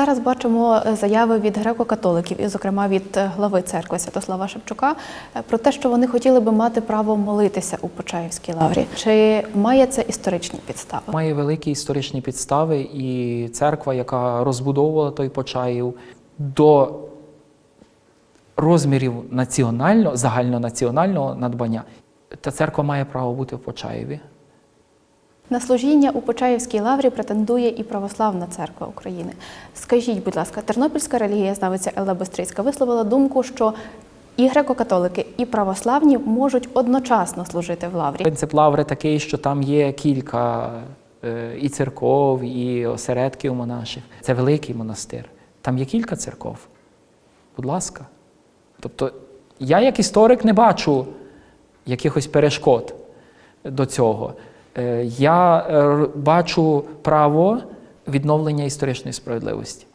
Зараз бачимо е, заяви від греко-католиків, і, зокрема, від е, глави церкви Святослава Шевчука, е, про те, що вони хотіли би мати право молитися у Почаївській лаврі. Чи має це історичні підстави? Має великі історичні підстави, і церква, яка розбудовувала той Почаїв до розмірів національного, загальнонаціонального надбання, та церква має право бути в Почаєві. На служіння у Почаївській лаврі претендує і Православна церква України. Скажіть, будь ласка, тернопільська релігієзнавиця Елла Бестрицька висловила думку, що і греко-католики, і православні можуть одночасно служити в лаврі. Принцип лаври такий, що там є кілька е, і церков, і осередків монаших. Це великий монастир. Там є кілька церков. Будь ласка. Тобто, я як історик не бачу якихось перешкод до цього. Е, Я е, бачу право відновлення історичної справедливості.